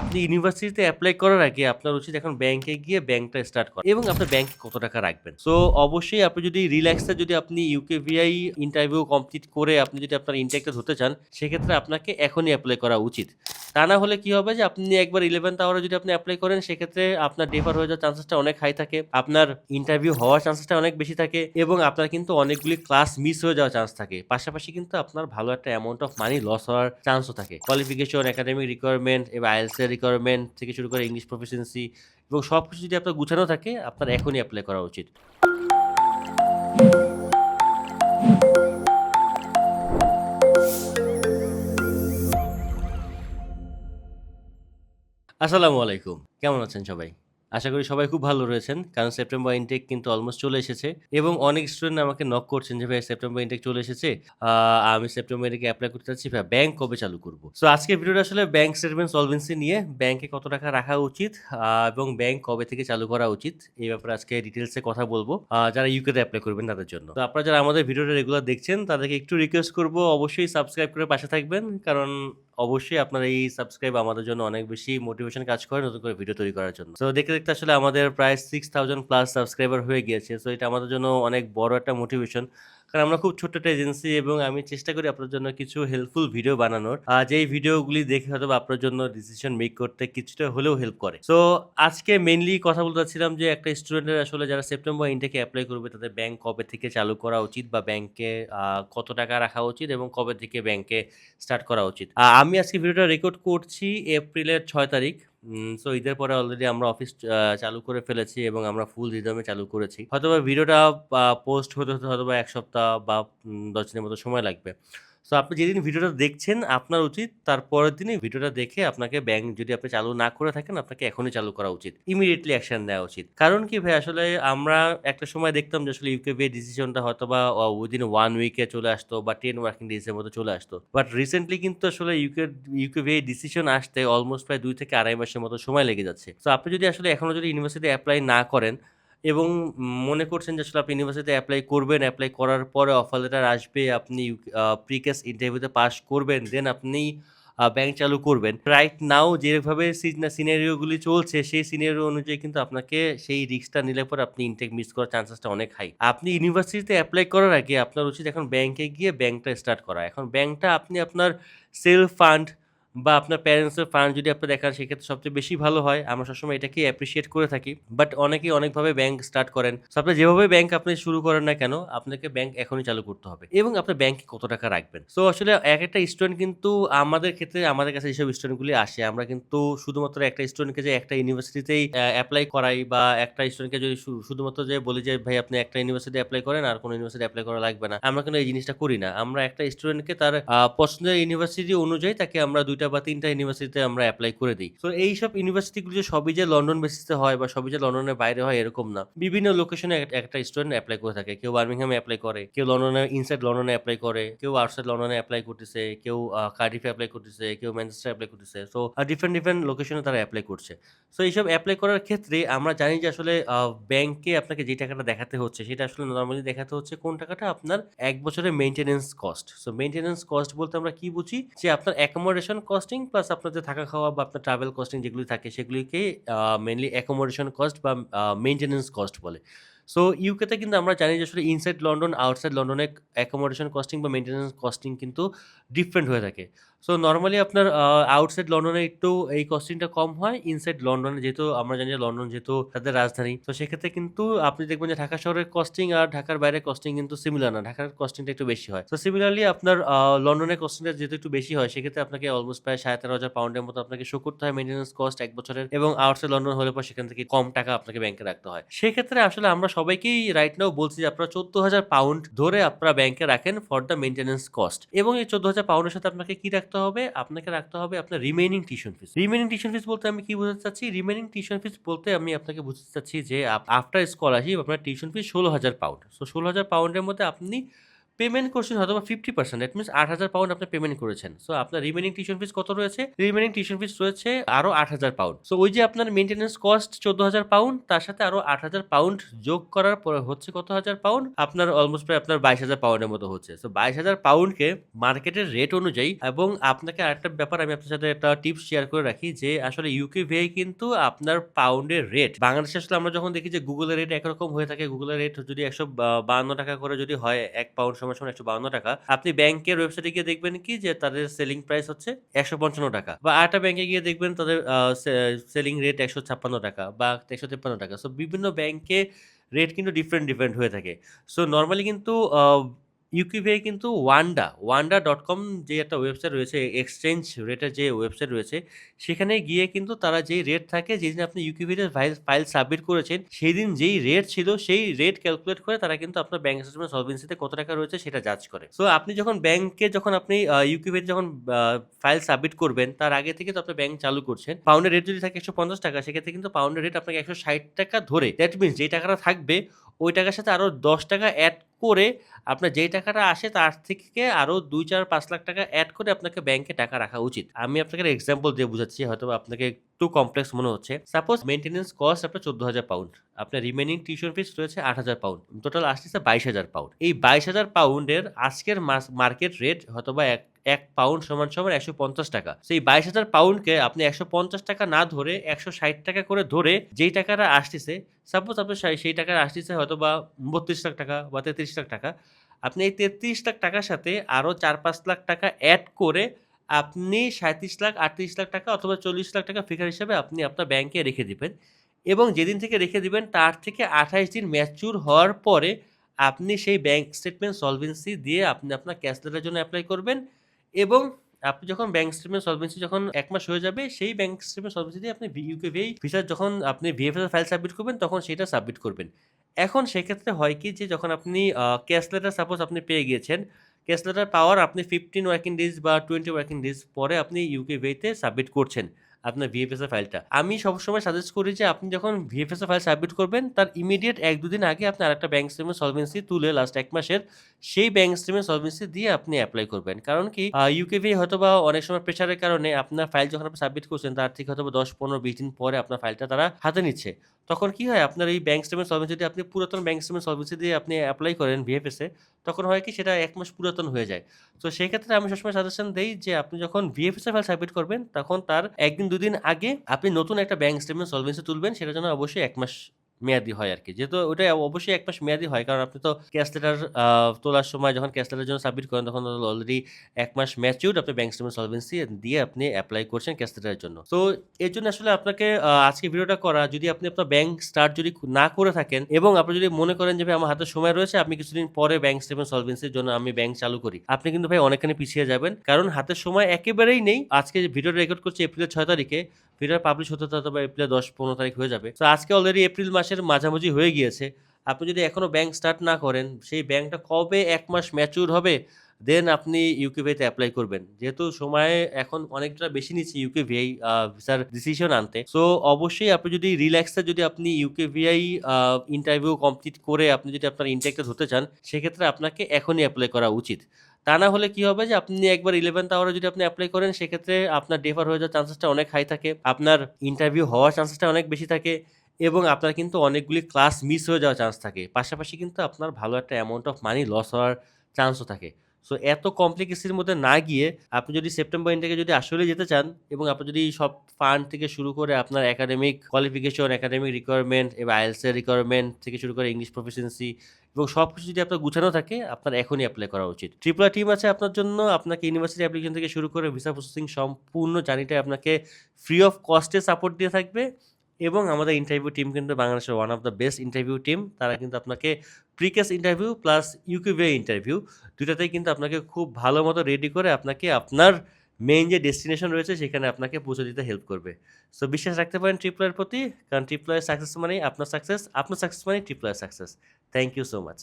আপনি ইউনিভার্সিটিতে অ্যাপ্লাই করার আগে আপনার উচিত এখন ব্যাংকে গিয়ে ব্যাংকটা স্টার্ট করা এবং আপনার ব্যাংকে কত টাকা রাখবেন। সো অবশ্যই আপনি যদি রিল্যাক্সে যদি আপনি ইউকেভিআই ইন্টারভিউ কমপ্লিট করে আপনি যদি আপনার ইনটেকটা ধরতে চান, সেক্ষেত্রে আপনাকে এখনই অ্যাপ্লাই করা উচিত। তা না হলে কি হবে যে আপনি একবার ইলেভেন্থ আওয়ারে যদি আপনি অ্যাপ্লাই করেন, সেক্ষেত্রে আপনার ডেফার হয়ে যাওয়ার চান্সেসটা অনেক হাই থাকে, আপনার ইন্টারভিউ হওয়ার চান্সেসটা অনেক বেশি থাকে এবং আপনার কিন্তু অনেকগুলি ক্লাস মিস হয়ে যাওয়ার চান্স থাকে। পাশাপাশি কিন্তু আপনার ভালো একটা অ্যামাউন্ট অফ মানি লস হওয়ার চান্সও থাকে। কোয়ালিফিকেশন একাডেমিক রিকোয়ারমেন্ট এবং আইএলস এর রিকোয়ারমেন্ট থেকে শুরু করে ইংলিশ প্রফিসিয়েন্সি এবং সব কিছু যদি আপনার গুছানো থাকে, আপনার এখনই অ্যাপ্লাই করা উচিত। আসসালামু আলাইকুম। কেমন আছেন সবাই? আশা করি সবাই খুব ভালো রয়েছেন, কারণ সেপ্টেম্বর ইনটেক কিন্তু অলমোস্ট চলে এসেছে এবং অনেক স্টুডেন্ট আমাকে নক করছেন যে, ভাই সেপ্টেম্বর ইনটেক চলে এসেছে আমি সেপ্টেম্বর ইনটেকে অ্যাপ্লাই করতে চাচ্ছি, ভাই ব্যাংক কবে চালু করব? সো আজকে ভিডিওটা আসলে ব্যাংক স্টেটমেন্ট সলভেন্সি নিয়ে ব্যাংকে কত টাকা রাখা উচিত এবং ব্যাংক কবে থেকে চালু করা উচিত, এই ব্যাপারে আজকে ডিটেলসে কথা বলব যারা ইউকেতে অ্যাপ্লাই করবেন তাদের জন্য। তো আপনারা যারা আমাদের ভিডিওটা রেগুলার দেখছেন, তাদেরকে একটু রিকোয়েস্ট করব, অবশ্যই সাবস্ক্রাইব করে পাশে থাকবেন, কারণ অবশ্যই আপনার এই সাবস্ক্রাইব আমাদের জন্য অনেক বেশি মোটিভেশন কাজ করে নতুন করে ভিডিও তৈরি করার জন্য। তো দেখতে দেখতে আসলে আমাদের প্রায় সিক্স থাউজেন্ড প্লাস সাবস্ক্রাইবার হয়ে গিয়েছে। সো এটা আমাদের জন্য অনেক বড় একটা মোটিভেশন কারণ আমরা খুব ছোট্ট একটা এজেন্সি এবং আমি চেষ্টা করি আপনার জন্য কিছু হেল্পফুল ভিডিও বানানোর। আর যেই ভিডিওগুলি দেখে হয়তো আপনার জন্য ডিসিশন মেক করতে কিছুটা হলেও হেল্প করে। সো আজকে মেইনলি কথা বলতে চাচ্ছিলাম যে একটা স্টুডেন্টের আসলে যারা সেপ্টেম্বর ইনটেকে অ্যাপ্লাই করবে, তাদের ব্যাংক কবে থেকে চালু করা উচিত বা ব্যাংকে কত টাকা রাখা উচিত এবং কবে থেকে ব্যাংকে স্টার্ট করা উচিত। আমি আজকে ভিডিওটা রেকর্ড করছি এপ্রিলের ছয় তারিখ। সো ঈদের পরে অলরেডি আমরা অফিস চালু করে ফেলেছি এবং আমরা ফুল রিদমে চালু করেছি। হয়তোবা ভিডিওটা পোস্ট হতে হতে হয়তোবা এক সপ্তাহ বা দশ দিনের মতো সময় লাগবে। সো আপনি যেদিন ভিডিওটা দেখছেন, আপনার উচিত তারপরের দিনই ভিডিওটা দেখে আপনাকে ব্যাংক যদি আপনি চালু না করে থাকেন, আপনাকে এখনই চালু করা উচিত। ইমিডিয়েটলি অ্যাকশন নেওয়া উচিত। কারণ কি ভাই, আসলে আমরা একটা সময় দেখতাম যে আসলে ইউকে ইউকেবি ডিসিশনটা হয়তো বা উইদিন ওয়ান উইকে চলে আসতো বা টেন ওয়ার্কিং ডেজের মতো চলে আসতো। বাট রিসেন্টলি কিন্তু আসলে ইউকে ইউকে ইউকেবি ডিসিশন আসতে অলমোস্ট প্রায় দুই থেকে আড়াই মাসের মতো সময় লেগে যাচ্ছে। তো আপনি যদি আসলে এখনও যদি ইউনিভার্সিটি অ্যাপ্লাই না করেন এবং মনে করছেন যে আসলে আপনি ইউনিভার্সিটিতে অ্যাপ্লাই করবেন অ্যাপ্লাই করার পরে অফার লেটার আসবে, আপনি প্রিকেস ইন্টারভিউতে পাস করবেন দেন আপনি ব্যাংক চালু করবেন। রাইট নাও যেভাবে সিনারিওগুলি চলছে, সেই সিনারিও অনুযায়ী কিন্তু আপনাকে সেই রিস্কটা নিলে পর আপনি ইনটেক মিস করার চান্সেসটা অনেক হাই আপনি ইউনিভার্সিটিতে অ্যাপ্লাই করার আগে আপনার উচিত এখন ব্যাংকে গিয়ে ব্যাংকটা স্টার্ট করা। এখন ব্যাংকটা আপনি আপনার সেলফ ফান্ড বা আপনার প্যারেন্টসের ফান্ড যদি আপনি দেখান, সেক্ষেত্রে সবচেয়ে বেশি ভালো হয়। আমরা সবসময় এটাকে অ্যাপ্রিসিয়েট করে থাকি। বাট অনেকেই অনেকভাবে ব্যাংক স্টার্ট করেন। আপনি যেভাবে ব্যাংক আপনি শুরু করেন না কেন, আপনাকে ব্যাংক এখনই চালু করতে হবে। এবং আপনার ব্যাংকে কত টাকা রাখবেন? সো আসলে এক একটা স্টুডেন্ট কিন্তু আমাদের ক্ষেত্রে, আমাদের কাছে যেসব স্টুডেন্টগুলি আসে, আমরা কিন্তু শুধুমাত্র একটা স্টুডেন্টকে যে একটা ইউনিভার্সিটিতেই অ্যাপ্লাই করাই বা একটা স্টুডেন্টকে যদি শুধুমাত্র যে বলি যে, ভাই, আপনি একটা ইউনিভার্সিটি অ্যাপ্লাই করেন আর কোনো ইউনিভার্সিটি অ্যাপ্লাই করা লাগবে না। আমরা কিন্তু এই জিনিসটা করি না। আমরা একটা স্টুডেন্টকে তার পছন্দের ইউনিভার্সিটি অনুযায়ী তাকে আমরা দুইটা বা তিনটা ইউনিভার্সিটিতে আমরা অ্যাপ্লাই করে দিই। তো এইসব ইউনিভার্সিটিগুলো যে সবই যে লন্ডন বেসিসে হয় বা সবই যে লন্ডনের বাইরে হয় এরকম না। বিভিন্ন লোকেশনে একটা স্টুডেন্ট অ্যাপ্লাই করে থাকে। কেউ বার্মিংহামে অ্যাপ্লাই করে, কেউ লন্ডনে ইনসাইড লন্ডনে অ্যাপ্লাই করে, কেউ আউটসাইড লন্ডনে অ্যাপ্লাই করতেছে, কেউ কার্ডিফে অ্যাপ্লাই করতেছে, কেউ ম্যানচেস্টার অ্যাপ্লাই করতেছে। সো ডিফারেন্ট ডিফারেন্ট লোকেশনে তারা অ্যাপ্লাই করছে। সো এইসব অ্যাপ্লাই করার ক্ষেত্রে আমরা জানি যে আসলে ব্যাংকে আপনাকে যে টাকাটা দেখাতে হচ্ছে, সেটা আসলে নর্মালি দেখাতে হচ্ছে কোন টাকাটা? আপনার এক বছরের maintenance cost so maintenance cost বলতে আমরা কি বুঝি? যে আপনার অ্যাকোমোডেশন কস্টিং প্লাস আপনার যে থাকা খাওয়া বা আপনার ট্রাভেল কস্টিং যেগুলি থাকে সেগুলিকে মেনলি অ্যাকোমোডেশন কস্ট বা মেনটেন্যান্স কস্ট বলে। সো ইউকেতে কিন্তু আমরা জানি যে আসলে ইনসাইড লন্ডন আউটসাইড লন্ডনে অ্যাকোমোডেশন কস্টিং বা মেনটেনেন্স কস্টিং কিন্তু ডিফারেন্ট হয়ে থাকে। সো নর্মালি আপনার আউটসাইড লন্ডনে একটু এই কস্টিংটা কম হয় ইনসাইড লন্ডনে যেহেতু আমরা জানি যে লন্ডন যেহেতু তাদের রাজধানী। তো সেক্ষেত্রে কিন্তু আপনি দেখবেন যে ঢাকা শহরের কস্টিং আর ঢাকার বাইরে কস্টিং কিন্তু সিমিলার না, ঢাকার কস্টিংটা একটু বেশি হয়। তো সিমিলারলি আপনার লন্ডনের কস্টিংটা যেহেতু একটু বেশি হয়, সেক্ষেত্রে আপনাকে অলমোস্ট প্রায় সাড়ে তেরো হাজার পাউন্ডের মতো আপনাকে শো করতে হয় মেনটেন্স কস্ট এক বছরের। এবং আউটসাইড লন্ডন হলে পর সেখান থেকে কম টাকা আপনাকে ব্যাংকে রাখতে হয়। সেক্ষেত্রে আসলে আমরা সবাইকেই রাইট নাও বলছি যে আপনারা চোদ্দ হাজার পাউন্ড ধরে আপনারা ব্যাংকে রাখেন ফর দ্য মেনটেন্স কস্ট এবং এই চোদ্দ হাজার পাউন্ডের সাথে আপনাকে কি রাখতে হবে? আপনাকে রাখতে হবে আপনার remaining tuition fees remaining tuition fees বলতে আমি কি বুঝতে চাচ্ছি? রিমেনিং টিউশন ফিস বলতে আমি আপনাকে বুঝতে চাচ্ছি যে আফটার স্কলারশিপ আপনার টিউশন ফিস ষোলো হাজার পাউন্ড সো ষোলো হাজার পাউন্ডের মধ্যে আপনি পেমেন্ট করছেন হয়তো ফিফটি পার্সেন্ট দ্যাট মিনস আট হাজার পাউন্ড আপনি পেমেন্ট করেছেন। সো আপনার রিমেনিং টিউশন ফিস কত রয়েছে? রিমেনিং টিউশন ফিস রয়েছে আরও আট হাজার পাউন্ড সো ওই যে আপনার মেনটেন্যান্স কস্ট চোদ্দ হাজার পাউন্ড তার সাথে আরও আট হাজার পাউন্ড যোগ করার পর হচ্ছে কত হাজার পাউন্ড আপনার অলমোস্ট প্রায় আপনার বাইশ হাজার পাউন্ডের মতো হচ্ছে। সো বাইশ হাজার পাউন্ডকে মার্কেটের রেট অনুযায়ী এবং আপনাকে আরেকটা ব্যাপার আমি আপনার সাথে একটা টিপস শেয়ার করে রাখি যে, আসলে ইউকে ভিআই কিন্তু আপনার পাউন্ডের রেট বাংলাদেশে আসলে আমরা যখন দেখি যে গুগলের রেট একরকম হয়ে থাকে গুগলের রেট যদি একশো বাহান্ন টাকা করে যদি হয়, এক পাউন্ড সময় সময় একশো বাউন্ন টাকা। আপনি ব্যাংকের ওয়েবসাইটে গিয়ে দেখবেন কি যে তাদের সেলিং প্রাইস হচ্ছে একশো পঞ্চান্ন টাকা বা আরেকটা ব্যাংকে গিয়ে দেখবেন তাদের সেলিং রেট একশো ছাপ্পান্ন টাকা বা একশো তেপ্পান্ন টাকা। সো বিভিন্ন ব্যাংকে রেট কিন্তু ডিফারেন্ট ডিফারেন্ট হয়ে থাকে। সো নর্মালি কিন্তু ইউকিভিআই কিন্তু ওয়ান্ডা ওয়ান্ডা ডট কম যে একটা ওয়েবসাইট রয়েছে এক্সচেঞ্জ রেটের যে ওয়েবসাইট রয়েছে, সেখানে গিয়ে কিন্তু তারা যেই রেট থাকে যেদিন আপনি ইউকিভিআই ফাইল ফাইল সাবমিট করেছেন, সেই দিন যেই রেট ছিল, সেই রেট ক্যালকুলেট করে তারা কিন্তু আপনার ব্যাংক স্টেটমেন্ট সলভেন্সিতে কত টাকা রয়েছে সেটা জাজ করে। সো আপনি যখন ব্যাংকে যখন আপনি ইউকিভিআই যখন ফাইল সাবমিট করবেন, তার আগে থেকে তো আপনি ব্যাংক চালু করছেন পাউন্ডের রেট যদি থাকে একশো পঞ্চাশ টাকা, সেক্ষেত্রে কিন্তু পাউন্ডের রেট আপনাকে একশো ষাট টাকা ধরে দ্যাট মিনস যেই টাকাটা থাকবে, ওই টাকার সাথে আরও দশ টাকা অ্যাড করে আপনার যেই টাকাটা আসে তার থেকে আরও দুই চার পাঁচ লাখ টাকা অ্যাড করে আপনাকে ব্যাংকে টাকা রাখা উচিত। আমি আপনাকে এক্সাম্পল দিয়ে বুঝাচ্ছি, হয়তো আপনাকে একটু কমপ্লেক্স মনে হচ্ছে। সাপোজ মেনটেন্স কস্ট আপনার চোদ্দ হাজার পাউন্ড আপনার রিমেনিং টিউশন ফিস রয়েছে আট হাজার পাউন্ড টোটাল আসতেছে বাইশ হাজার পাউন্ড এই বাইশ হাজার পাউন্ডের আজকের মার্কেট রেট হয়তো বা এক এক পাউন্ড সমান সমান একশো পঞ্চাশ টাকা। সেই বাইশ হাজার পাউন্ডকে আপনি একশো পঞ্চাশ টাকা না ধরে একশো ষাট টাকা করে ধরে যেই টাকাটা আসতেছে সাপোজ আপনি সেই টাকার আসতেছে হয়তো বা বত্রিশ লাখ টাকা বা তেত্রিশ লাখ টাকা। আপনি এই তেত্রিশ লাখ টাকার সাথে আরও চার পাঁচ লাখ টাকা অ্যাড করে আপনি সাঁত্রিশ লাখ, আটত্রিশ লাখ টাকা অথবা চল্লিশ লাখ টাকা ফিগার হিসাবে আপনি আপনার ব্যাংকে রেখে দিবেন। এবং যেদিন থেকে রেখে দিবেন, তার থেকে আঠাইশ দিন ম্যাচুর হওয়ার পরে আপনি সেই ব্যাংক স্টেটমেন্ট সলভেন্সি দিয়ে আপনি আপনার ক্যাশ লেটার জন্য অ্যাপ্লাই করবেন। এবং আপনি যখন ব্যাংক স্টেটমেন্ট সলভেন্সি যখন এক মাস হয়ে যাবে, সেই ব্যাংক স্টেটমেন্ট সলভেন্সি দিয়ে আপনি ইউকেভিআই ভিসার যখন আপনি ভিএফএস ফাইল সাবমিট করবেন, তখন সেটা সাবমিট করবেন। এখন সেক্ষেত্রে হয় কি যে যখন আপনি ক্যাশ লেটার সাপোজ আপনি পেয়ে গিয়েছেন ক্যাশ লেটার পাওয়ার আপনি ফিফটিন ওয়ার্কিং ডেজ বা টোয়েন্টি ওয়ার্কিং ডেজ পরে আপনি ইউকে ভিআইতে সাবমিট করছেন। আপনার ভিএফএস এর ফাইলটা আমি সবসময় সাজেস্ট করি যে, আপনি যখন ভিএফএস এর ফাইল সাবমিট করবেন, তার ইমিডিয়েট এক, দুদিন আগে আপনি আরেকটা ব্যাংক স্টেটমেন্ট সলভেন্সি তুলে লাস্ট এক মাসের সেই ব্যাংক স্টেটমেন্ট সলভেন্সি দিয়ে আপনি অ্যাপ্লাই করবেন। কারণ কি ইউকেভি হয়তো বা অনেক সময় প্রেশারের কারণে আপনার ফাইল যখন আপনি সাবমিট করছেন, তার ঠিক হয়তো দশ, পনেরো, বিশ দিন পরে আপনার ফাইলটা তারা হাতে নিচ্ছে। তখন কি হয়? আপনার এই ব্যাংক স্টেটমেন্ট সলভেন্সি যদি আপনি পুরাতন ব্যাংক স্টেটমেন্ট সলভেন্সি দিয়ে আপনি অ্যাপ্লাই করেন ভিএফএসে তখন হয় কি সেটা এক মাস পুরাতন হয়ে যায়। তো সেই ক্ষেত্রে আমি সবসময় সাজেশন দিই যে আপনি যখন ভিএফএসে ফাইল সাবমিট করবেন, তখন তার একদিন দুদিন আগে আপনি নতুন একটা ব্যাংক স্টেটমেন্ট সলভেন্সি তুলবেন, সেটা জন্য অবশ্যই এক মাস মেয়াদি হয় আর কি যেহেতু ওটা অবশ্যই এক মাস মেয়াদি হয়, কারণ আপনি তো ক্যাশ লেটার তোলার সময় যখন ক্যাশ লেটার জন্য সাবমিট করেন, তখন অলরেডি এক মাস ম্যাচিউড আপনি ব্যাংক স্টেটমেন্ট সলভেন্সি দিয়ে আপনি অ্যাপ্লাই করছেন ক্যাশ লেটারের জন্য। তো এর জন্য আসলে আপনাকে আজকে ভিডিওটা করা, যদি আপনি আপনার ব্যাংক স্টার্ট যদি না করে থাকেন এবং আপনি যদি মনে করেন যে, ভাই, আমার হাতে সময় রয়েছে, আপনি কিছুদিন পরে ব্যাংক স্টেটমেন্ট সলভেন্সির জন্য আমি ব্যাংক চালু করি। আপনি কিন্তু, ভাই, অনেকখানি পিছিয়ে যাবেন। কারণ হাতে সময় একেবারেই নেই। আজকে ভিডিও রেকর্ড করছি এপ্রিলের ছয় তারিখে ভিডিও পাবলিশ হতে হতে বা এপ্রিল দশ পনেরো তারিখ হয়ে যাবে। তো আজকে অলরেডি এপ্রিল মাসের মাঝামাঝি হয়ে গিয়েছে। আপনি যদি এখনও ব্যাংক স্টার্ট না করেন, সেই ব্যাংকটা কবে এক মাস ম্যাচিউর হবে দেন আপনি ইউকেভিআইতে অ্যাপ্লাই করবেন। যেহেতু সময় এখন অনেকটা বেশি নিচ্ছে ইউকেভিআই ভিসার ডিসিশন আনতে। সো অবশ্যই আপনি যদি রিল্যাক্সে যদি আপনি ইউকেভিআই ইন্টারভিউ কমপ্লিট করে আপনি যদি আপনার ইনটেকটা ধরতে চান, সেক্ষেত্রে আপনাকে এখনই অ্যাপ্লাই করা উচিত। তা না হলে কি হবে যে আপনি একবার ইলেভেন্থ আওয়ারে যদি আপনি অ্যাপ্লাই করেন, সেক্ষেত্রে আপনার ডেফার হয়ে যাওয়ার চান্সেসটা অনেক হাই থাকে, আপনার ইন্টারভিউ হওয়ার চান্সেসটা অনেক বেশি থাকে এবং আপনার কিন্তু অনেকগুলি ক্লাস মিস হয়ে যাওয়ার চান্স থাকে। পাশাপাশি কিন্তু আপনার ভালো একটা অ্যামাউন্ট অফ মানি লস হওয়ার চান্সও থাকে। সো এত কমপ্লিকেসির মধ্যে না গিয়ে আপনি যদি সেপ্টেম্বর ইন্টেকে যদি আসলে যেতে চান এবং আপনি যদি সব ফান্ড থেকে শুরু করে আপনার একাডেমিক কোয়ালিফিকেশন একাডেমিক রিকোয়ারমেন্ট এবং আইএলসের রিকোয়ারমেন্ট থেকে শুরু করে ইংলিশ প্রফিসিয়েন্সি এবং সব কিছু যদি আপনার গুছানো থাকে, আপনার এখনই অ্যাপ্লাই করা উচিত। ট্রিপলা টিম আছে আপনার জন্য, আপনাকে ইউনিভার্সিটি অ্যাপ্লিকেশন থেকে শুরু করে ভিসা প্রসেসিং সম্পূর্ণ জার্নিটাই আপনাকে ফ্রি অফ কস্টে সাপোর্ট দিয়ে থাকবে। এবং আমাদের ইন্টারভিউ টিম কিন্তু বাংলাদেশের one of the best interview team তারা কিন্তু আপনাকে প্রিকেস ইন্টারভিউ প্লাস ইউকিউবে ইন্টারভিউ দুটাতেই কিন্তু আপনাকে খুব ভালো মতো রেডি করে আপনাকে আপনার মেইন যে ডেস্টিনেশন রয়েছে, সেখানে আপনাকে পৌঁছে দিতে হেল্প করবে। সো বিশ্বাস রাখতে পারেন ট্রিপ্লয়ের প্রতি। কারণ ট্রিপ্লয়ের সাকসেস মানেই আপনার সাকসেস আপনার সাকসেস মানে ট্রিপ্লয়ের success thank you so much